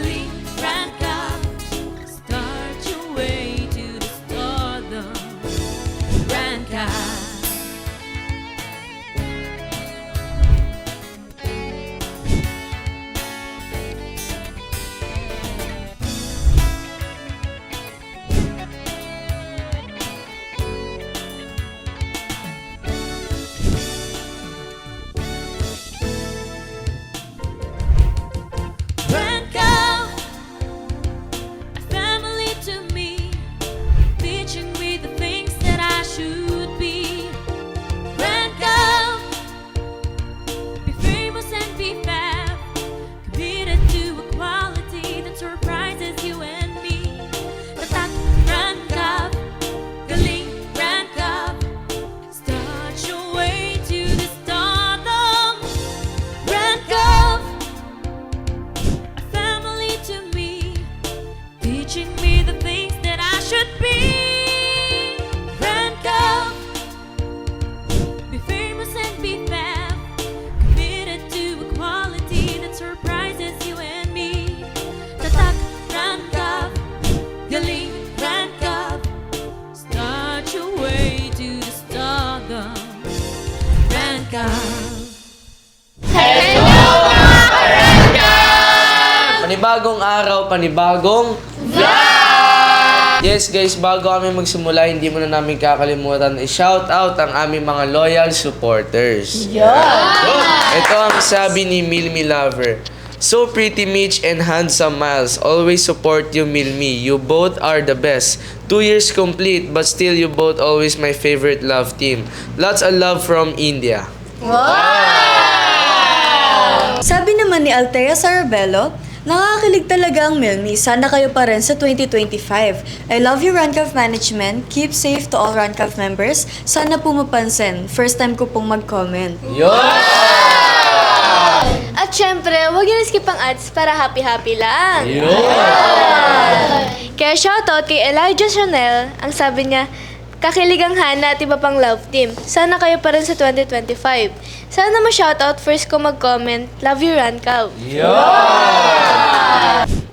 Glee. Araw, panibagong Yes guys, bago kami magsimula, hindi muna namin kakalimutan i-shout out ang aming mga loyal supporters. Ito ang sabi ni Milmi Lover. So pretty Mitch and handsome Miles, always support you Milmi. You both are the best. Two years complete, but still you both always my favorite love team. Lots of love from India. Sabi naman ni Althea Sarabello, nakakakilig talaga ang Milmi. Sana kayo pa rin sa 2025. I love you, Rancav Management. Keep safe to all Rancav members. Sana po mapansin. First time ko pong mag-comment. At syempre, huwag niyo skip ang ads para happy-happy lang. Kaya shoutout kay Elijah Chanel, ang sabi niya, kakiligang Hana at iba pang love team. Sana kayo pa rin sa 2025. Sana ma-shoutout first ko mag-comment. Love you, Rancav.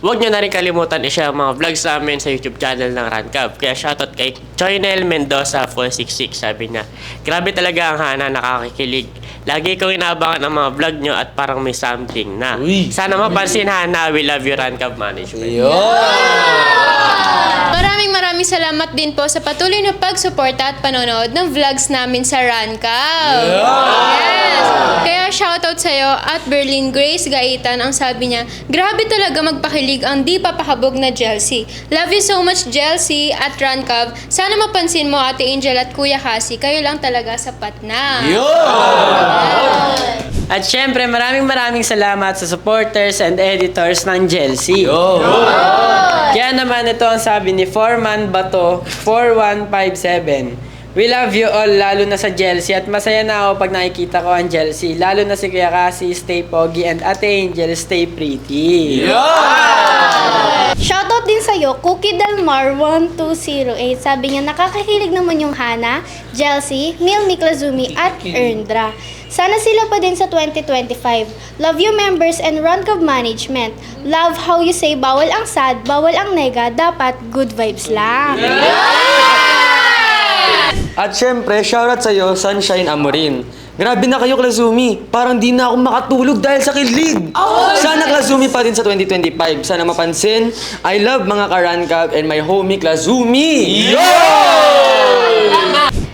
Huwag nyo na rin kalimutan i-share ang mga vlogs namin sa YouTube channel ng Rancab. Kaya shoutout kay Choynel Mendoza 466. Sabi niya, grabe talaga ang Hana nakakakilig. Lagi kong inaabangan ang mga vlog nyo at parang may something na. Uy. Sana mapansin Hana, we love you Rancab Management. Maraming maraming salamat din po sa patuloy na pagsuporta at panonood ng vlogs namin sa Rancav. Yes! Kaya shoutout sa'yo at Berlin Grace Gaitan ang sabi niya, grabe talaga magpakilig ang di papahabog na Chelsea. Love you so much Chelsea at Rancav. Sana mapansin mo Ate Angel at Kuya Cassie, kayo lang talaga sapat na. At syempre, maraming maraming salamat sa supporters and editors ng Chelsea. Kaya naman ito ang sabi ni Foreman Bato 4157. We love you all, lalo na sa Chelsea. At masaya na ako pag nakikita ko ang Chelsea. Lalo na si Kuya Cassie, stay pogi. And Ate Angel, stay pretty. Shoutout din sa'yo, Cookie Delmar 1208. Sabi niya, nakakahilig naman yung Hana, Chelsea, Mil Miklazumi, at Erndra. Sana sila pa din sa 2025. Love you members and Roncov Management. Love how you say bawal ang sad, bawal ang nega, dapat good vibes lang. At syempre, shoutout sa'yo, Sunshine Amorin. Grabe na kayo, Klazumi. Parang di na ako makatulog dahil sa kilig. Sana Klazumi pa din sa 2025. Sana mapansin, I love mga karankab and my homie Klazumi.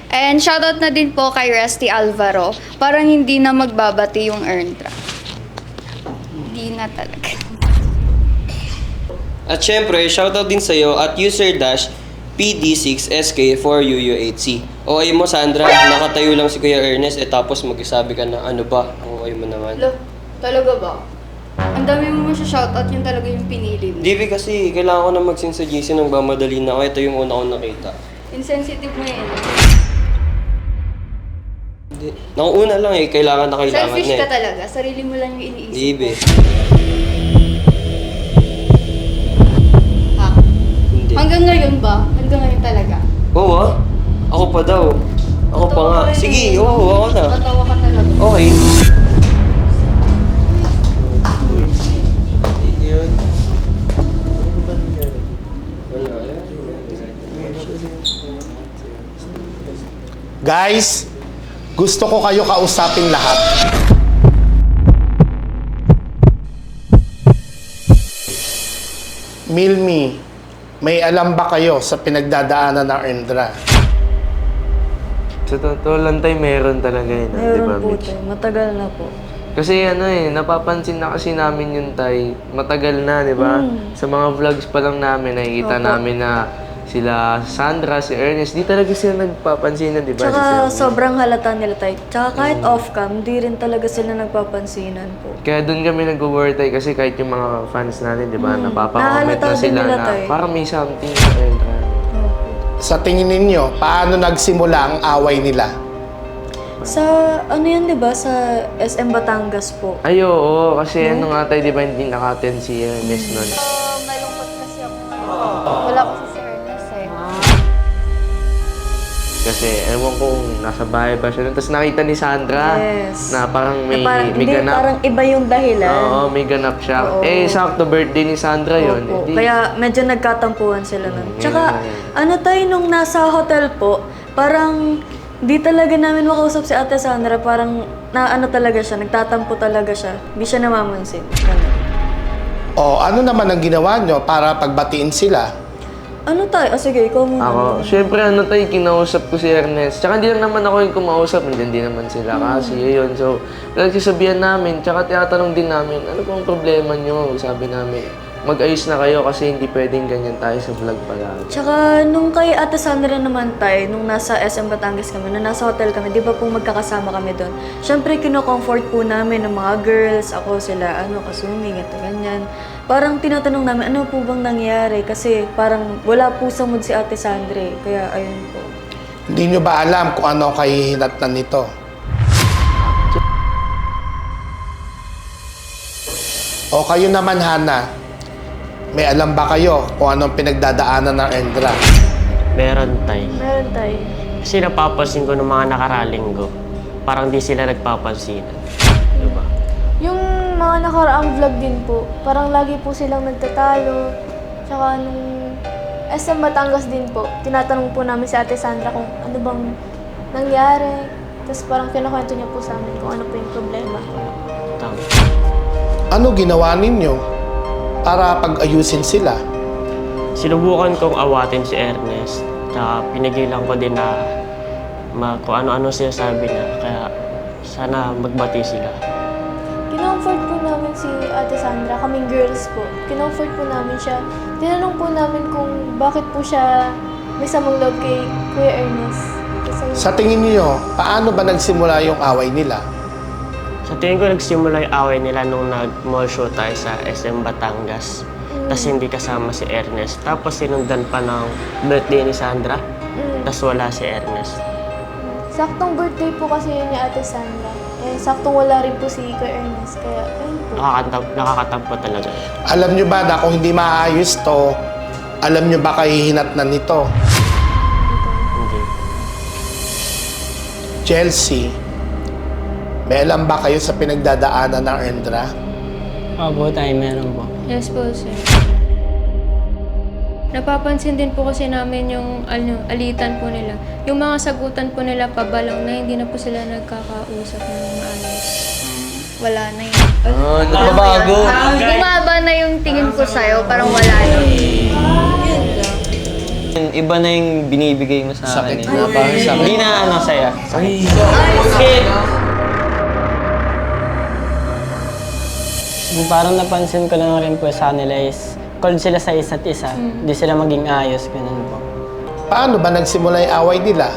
And shoutout na din po kay Rusty Alvaro. Parang hindi na magbabati yung Earntra. Hindi na talaga. At syempre, shoutout din sa'yo at user dash PD6SK4UU8C. Okay mo, Sandra, nakatayo lang si Kuya Ernest, eh tapos magsasabi ka na ano ba? Okay mo naman. Lo, talaga ba? Ang dami mo siya shoutout, yun talaga yung pinili mo. Divi kasi, kailangan ko na GC ng bamadali na ako. Ito yung una kong nakita. Insensitive mo yun. Hindi. Nakuuna lang eh, kailangan na kailangan Selfish na ka eh. talaga. Sarili mo lang yung iniisip. Divi. Ha? Hindi. Hanggang ngayon ba? Hanggang ngayon talaga. Oo ah. Ako pa daw. Ako pa nga. Sige, eh. oo, ako na. Tatawa ka talaga. Okay. Guys, gusto ko kayo kausapin lahat. Milmi, may alam ba kayo sa pinagdadaanan ng Endra? Sa totoo lang tayo, meron talaga yun. ah, di ba, Meron po Mitch? tayo. Matagal na po. Kasi ano eh, napapansin na kasi namin yun tay, matagal na, di ba? Sa mga vlogs pa lang namin, nakikita. Opo. namin na sila Sandra, si Ernest, di talaga sila nagpapansinan, di ba? Tsaka Si sobrang halata nila tayo. Tsaka kahit Mm. off-cam, di rin talaga sila nagpapansinan po. Kaya doon kami nag-work tayo kasi kahit yung mga fans natin, di ba, napapakomment Hmm. Nahalata na sila na tayo. parang may something sa Endra. Sa tingin ninyo, paano nagsimula ang away nila? Sa, ano yan, di ba? Sa SM Batangas po. Ay, oo, kasi Hmm? ano nga tayo, di ba, hindi naka-attend si Ernest nun. Kasi ewan ko kung nasa bahay ba siya nun. Tapos nakita ni Sandra Yes. na parang may, na parang, may hindi, ganap. parang iba yung dahilan. Oo, may ganap siya. Oo. Eh, sakto birthday ni Sandra yun. Opo. Kaya medyo nagkatampuhan sila nun. Mm, Tsaka, yun. ano tayo, nung nasa hotel po, parang di talaga namin makausap si Ate Sandra. Parang na ano talaga siya, nagtatampo talaga siya. Hindi siya namamansin. Ganun. O ano naman ang ginawa nyo para pagbatiin sila? Ano tayo? Ah, sige, ikaw muna. Ako, syempre ano tayo, kinausap ko si Ernest. Tsaka hindi lang naman ako yung kumausap, nandiyan din naman sila kasi yun. So, nagsasabihan namin, tsaka tinatanong din namin, ano pong problema nyo? Sabi namin, mag-ayos na kayo kasi hindi pwedeng ganyan tayo sa vlog palagi. Tsaka nung kay Ate Sandra naman tayo, nung nasa SM Batangas kami, nung nasa hotel kami, di ba po magkakasama kami doon? Siyempre, kino-comfort po namin ng mga girls, ako sila, ano, kasumi, ganito, ganyan. Parang tinatanong namin, ano po bang nangyari? Kasi parang wala po sa mood si Ate Sandra, eh. kaya ayun po. Hindi nyo ba alam kung ano ang kahihinatnan nito? O kayo naman, Hana, may alam ba kayo kung anong pinagdadaanan ng Endra? Meron tay. Meron tayo. Kasi napapansin ko ng mga nakaraling ko, parang di sila nagpapansin. Diba? Yung mga nakaraang vlog din po, parang lagi po silang nagtatalo. Tsaka nung SM Batangas din po, tinatanong po namin si Ate Sandra kung ano bang nangyari. Tapos parang kinukwento niya po sa amin kung ano po yung problema. Tama. Ano ginawa ninyo para pag-ayusin sila? Sinubukan kong awatin si Ernest. Tsaka pinigilan ko din na ma kung ano-ano siya sabi niya. Kaya sana magbati sila. Kinomfort po namin si Ate Sandra, kaming girls po. Kinomfort po namin siya. Tinanong po namin kung bakit po siya may samang loob kay Kuya Ernest. Kasi Sa tingin niyo, paano ba nagsimula yung away nila? Sa tingin ko nagsimula yung away nila nung nag-mall show tayo sa SM Batangas. Tapos hindi kasama si Ernest. Tapos sinundan pa ng birthday ni Sandra. Mm. Tapos wala si Ernest. Saktong birthday po kasi yun ni Ate Sandra. Eh, saktong wala rin po si Kuya Ernest. Kaya, ayun po. Nakakatampo, nakakatampo talaga. Alam nyo ba na kung hindi maayos to, alam nyo ba kahihinatnan nito? Hindi. Chelsea, may alam ba kayo sa pinagdadaanan ng Endra? Opo tayo, meron po. Yes po, sir. Napapansin din po kasi namin yung ano, alitan po nila. Yung mga sagutan po nila pabalang na hindi na po sila nagkakausap ng maayos. Wala na yun. Oh, nagbabago. Bumaba na yung tingin ko sa'yo, parang wala na. Iba na yung binibigay mo sa Sakit akin. na, parang sakit. Hindi na ano saya. Ay, Yung parang napansin ko lang rin po sa kanila is cold sila sa isa't isa. Hindi sila maging ayos, ganun po. Paano ba nagsimula yung away nila?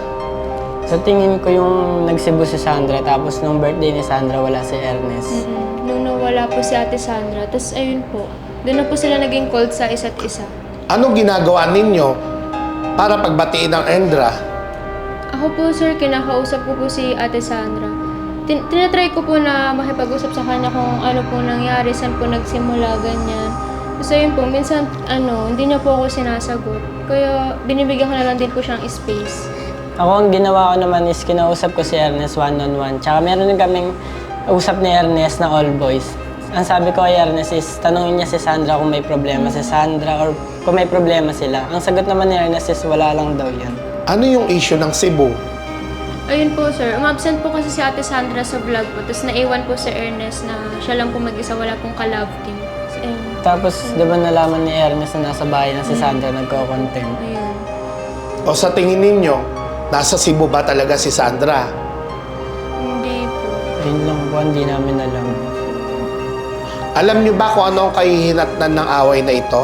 Sa tingin ko yung nagsibo si Sandra, tapos nung birthday ni Sandra, wala si Ernest. Mm, Nung nawala po si Ate Sandra, tapos ayun po, doon na po sila naging cold sa isa't isa. Anong ginagawa ninyo para pagbatiin ng Endra? Ako po, sir, kinakausap ko po si Ate Sandra. Tin- tinatry ko po na makipag-usap sa kanya kung ano po nangyari, saan po nagsimula, ganyan. Tapos ayun po, minsan, ano, hindi niya po ako sinasagot. Kaya binibigyan ko na lang din po siyang space. Ako ang ginawa ko naman is kinausap ko si Ernest one-on-one. Tsaka meron din kaming usap ni Ernest na all boys. Ang sabi ko kay Ernest is tanungin niya si Sandra kung may problema si Sandra or kung may problema sila. Ang sagot naman ni Ernest is wala lang daw yan. Ano yung issue ng Cebu? Ayun po, sir. Umabsent po kasi si Ate Sandra sa vlog po. Tapos naiwan po si Ernest na siya lang po mag-isa, wala pong ka-love team. So, ayun. Tapos, di ba nalaman ni Ernest na nasa bahay na si Sandra nagko-content? Ayun. O sa tingin ninyo, nasa Cebu ba talaga si Sandra? Hindi po. Yun lang po, hindi namin alam. Alam niyo ba kung ano ang kahihinatnan ng away na ito?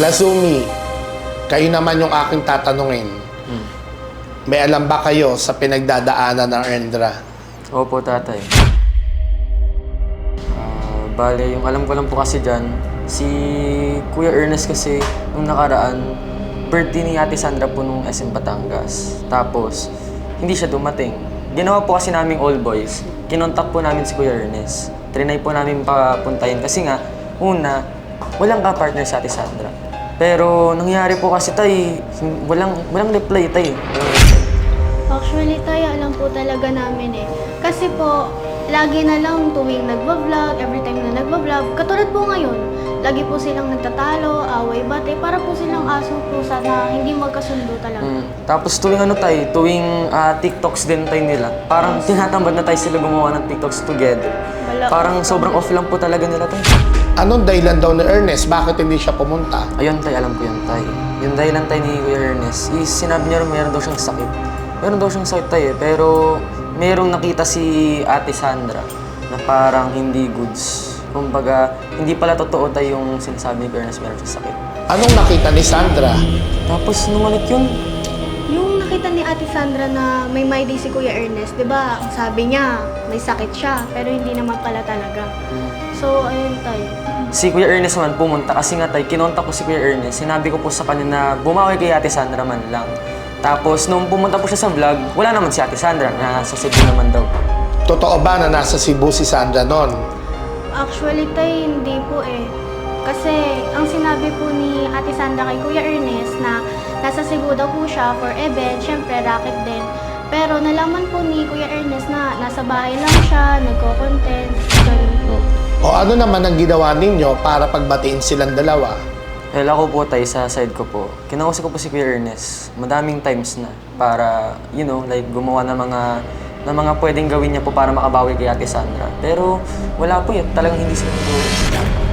Lazumi, kayo naman yung aking tatanungin. May alam ba kayo sa pinagdadaanan ng Erndra? Opo, tatay. Ah, bale, yung alam ko lang po kasi dyan, si Kuya Ernest kasi nung nakaraan, birthday ni Ate Sandra po nung SM Batangas. Tapos, hindi siya dumating. Ginawa po kasi naming all boys. Kinontak po namin si Kuya Ernest. Trinay po namin papuntahin kasi nga, una, walang ka-partner si Ate Sandra. Pero nangyari po kasi tay, walang, walang reply tay. Actually, tayo alam po talaga namin eh. Kasi po, lagi na lang tuwing nagbablog, every time na nagbablog, katulad po ngayon, lagi po silang nagtatalo, away, bate, para po silang asong pusa na hindi magkasundo talaga. Mm. Tapos tuwing ano tayo, tuwing ah, TikToks din tayo nila, parang tinatambad na tayo sila gumawa ng TikToks together. Wala. Parang sobrang off lang po talaga nila tayo. Anong dahilan daw ni Ernest? Bakit hindi siya pumunta? Ayun tayo, alam ko yun tayo. Yung dahilan tayo ni Kuya Ernest, is sinabi niya rin meron daw siyang sakit. Meron daw siyang sakit tayo eh, pero merong nakita si Ate Sandra na parang hindi goods. Kumbaga, hindi pala totoo tayo yung sinasabi ni Kuya Ernest meron siyang sakit. Anong nakita ni Sandra? Tapos nung ulit yun, Yung nakita ni Ate Sandra na may may day si Kuya Ernest, di ba? Ang sabi niya, may sakit siya, pero hindi naman pala talaga. So, ayun tayo. Si Kuya Ernest naman pumunta kasi nga tay, kinontak ko si Kuya Ernest. Sinabi ko po sa kanya na bumawi kay Ate Sandra man lang. Tapos nung pumunta po siya sa vlog, wala naman si Ate Sandra, nasa Cebu naman daw. Totoo ba na nasa Cebu si Sandra noon? Actually, tay, hindi po eh. Kasi, ang sinabi po ni Ate Sandra kay Kuya Ernest na nasa Cebu daw po siya for event, syempre racket din. Pero nalaman po ni Kuya Ernest na nasa bahay lang siya, nagko-content, ganun po. O ano naman ang ginawa ninyo para pagbatiin silang dalawa? Dahil ako po tayo sa side ko po, kinausap ko po si Kuya Ernest madaming times na para, you know, like gumawa ng mga ng mga pwedeng gawin niya po para makabawi kay Ate Sandra. Pero wala po yun, talagang hindi sila nag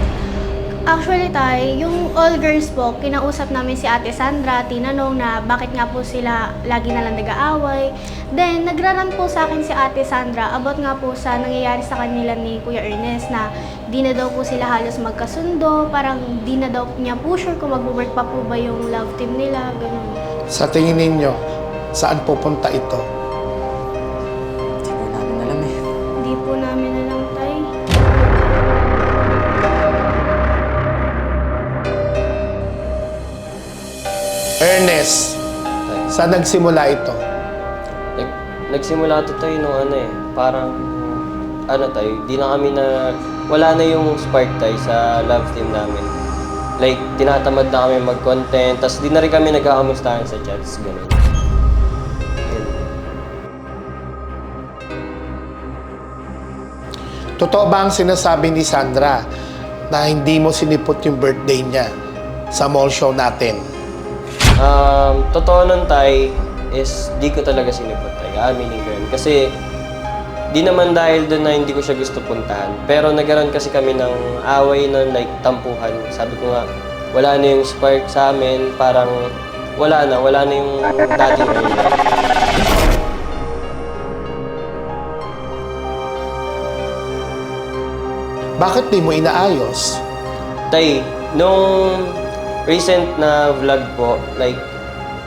Actually, tay, yung all girls po, kinausap namin si Ate Sandra, tinanong na bakit nga po sila lagi na lang nag-aaway. Then, nagraran po sa akin si Ate Sandra about nga po sa nangyayari sa kanila ni Kuya Ernest na di na daw po sila halos magkasundo, parang di na daw niya po sure kung mag-work pa po ba yung love team nila, ganun. Sa tingin ninyo, saan pupunta ito? Ernest, saan nagsimula ito? Nag, nagsimula to tayo nung ano eh, parang ano tayo, di na kami na, wala na yung spark tayo sa love team namin. Like, tinatamad na kami mag-content, tas di na rin kami nagkakamustahan sa chats, gano'n. Totoo ba ang sinasabi ni Sandra na hindi mo sinipot yung birthday niya sa mall show natin? Um, totoo nun tay is di ko talaga sinipot tayo, aminin ko yun. Kasi di naman dahil doon na hindi ko siya gusto puntahan. Pero nagkaroon kasi kami ng away nun, like tampuhan. Sabi ko nga, wala na yung spark sa amin, parang wala na, wala na yung dating early. Bakit di mo inaayos? Tay, nung recent na vlog po, like,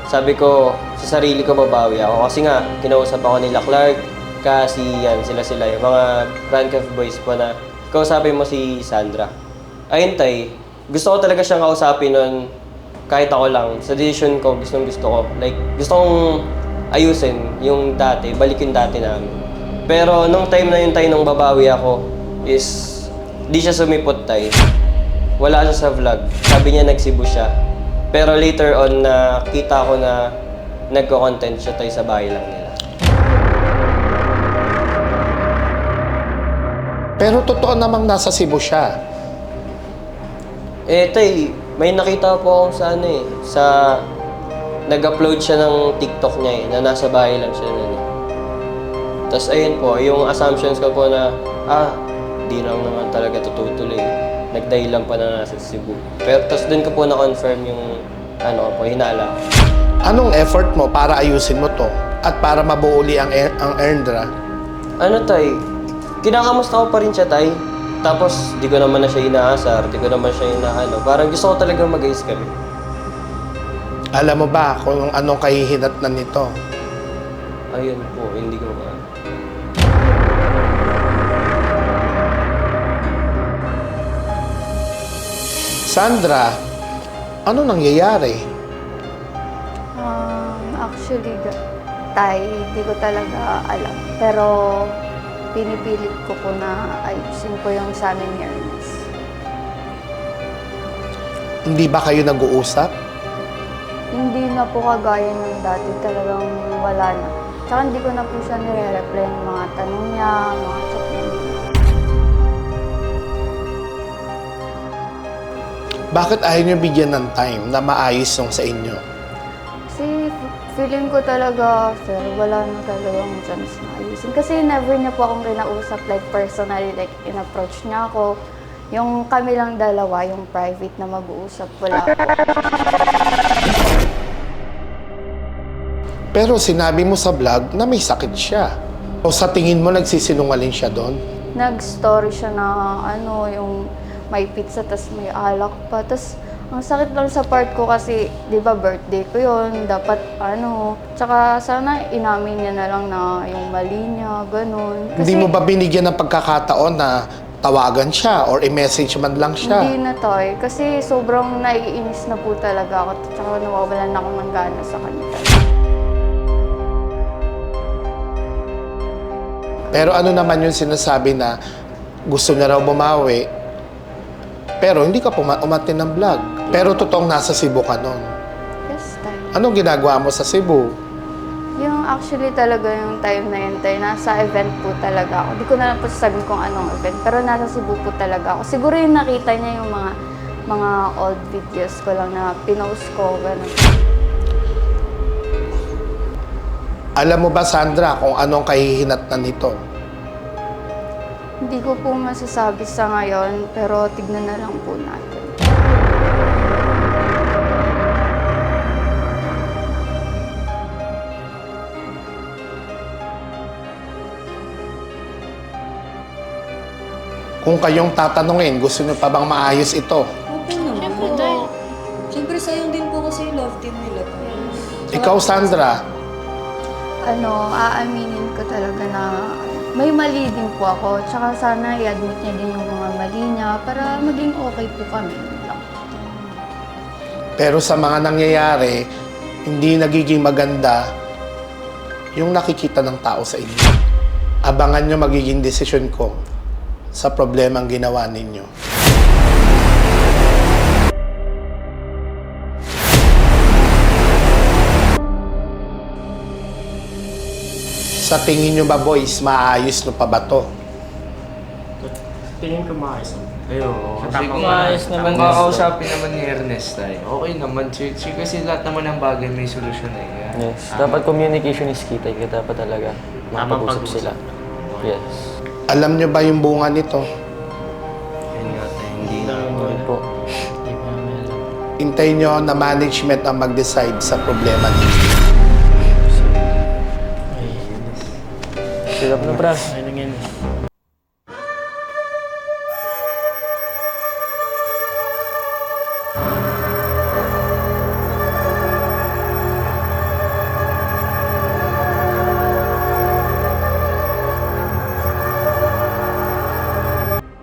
sabi ko, sa sarili ko babawi ako. Kasi nga, kinausap ako nila Clark, kasi yan, sila-sila, yung mga rank of boys po na kausapin mo si Sandra. Ayun, Tay, gusto ko talaga siyang kausapin nun, kahit ako lang, sa decision ko, gustong gusto ko. Like, gusto kong ayusin yung dati, balik yung dati namin. Pero nung time na yun, Tay, nung babawi ako, is, di siya sumipot, Tay wala siya sa vlog. Sabi niya nagsibu siya. Pero later on, nakita ko na nagko-content siya tayo sa bahay lang nila. Pero totoo namang nasa Cebu siya. Eh, tay, May nakita po akong sa ano eh, sa nag-upload siya ng TikTok niya eh, na nasa bahay lang siya nun eh. Tapos ayun po, yung assumptions ko po na, ah, di lang naman talaga tututuloy. Nagdahilan pa na nasa Cebu. Pero tapos dun ko po na-confirm yung, ano po, hinala. Anong effort mo para ayusin mo to? At para mabuo uli ang, er- ang Erndra? Ano tay, kinakamusta ko pa rin siya tay. Tapos di ko naman na siya inaasar, di ko naman siya inaano. Parang gusto ko talaga mag-ayos kami. Alam mo ba kung anong kahihinatnan nito? Ayun po, hindi ko Sandra, ano nangyayari? Um, actually, ga- tay, hindi ko talaga alam. Pero pinipilit ko po na ayusin ko yung sa amin ni Ernest. Hindi ba kayo nag-uusap? Hindi na po kagaya ng dati, talagang wala na. Tsaka hindi ko na po siya nire-reply ng mga tanong niya, mga chat Bakit ayaw niyo bigyan ng time na maayos yung sa inyo? Kasi feeling ko talaga, sir, wala na talagang chance na ayusin. Kasi never niya po akong kinausap, like personally, like in-approach niya ako. Yung kami lang dalawa, yung private na mag-uusap, wala po. Pero sinabi mo sa vlog na may sakit siya. O sa tingin mo nagsisinungaling siya doon? Nag-story siya na ano, yung may pizza tas may alak pa. Tas ang sakit lang sa part ko kasi, di ba birthday ko yon dapat ano. Tsaka sana inamin niya na lang na yung mali niya, ganun. Hindi mo ba binigyan ng pagkakataon na tawagan siya or i-message man lang siya? Hindi na toy. Kasi sobrang naiinis na po talaga ako. Tsaka nawawalan na ako ng gana sa kanya. Pero ano naman yung sinasabi na gusto niya raw bumawi, pero hindi ka puma- umatin ng vlog. Pero totoong nasa Cebu ka nun. Yes, tay. Anong ginagawa mo sa Cebu? Yung actually talaga yung time na yun, tay, nasa event po talaga ako. Hindi ko na lang po sasabihin kung anong event, pero nasa Cebu po talaga ako. Siguro yung nakita niya yung mga mga old videos ko lang na pinost ko, gano'n. Alam mo ba, Sandra, kung anong kahihinatnan nito? Hindi ko po masasabi sa ngayon, pero tignan na lang po natin. Kung kayong tatanungin, gusto niyo pa bang maayos ito? Opo naman. Oo. Siyempre, sayang din po kasi yung love team nila. Ikaw, Sandra, Ano, aaminin ko talaga na may mali din po ako. Tsaka sana i-admit niya din yung mga mali niya para maging okay po kami. Pero sa mga nangyayari, hindi nagiging maganda yung nakikita ng tao sa inyo. Abangan nyo magiging desisyon ko sa problemang ginawa ninyo. Sa tingin nyo ba boys, maayos no pa ba to? Tingin ko maayos. Kasi tamang kung paraan. naman kakausapin naman ni Ernest ay okay naman. Si, si, kasi lahat naman ng bagay may solusyon eh. Kaya, Yes. Dapat communication is key. Tayo dapat talaga Tamang makapag-usap pag-usap. sila. Yes. Alam nyo ba yung bunga nito? yun nga tayo, hindi na. Yun po. Hintayin nyo na management ang mag-decide sa problema ninyo. Sila na,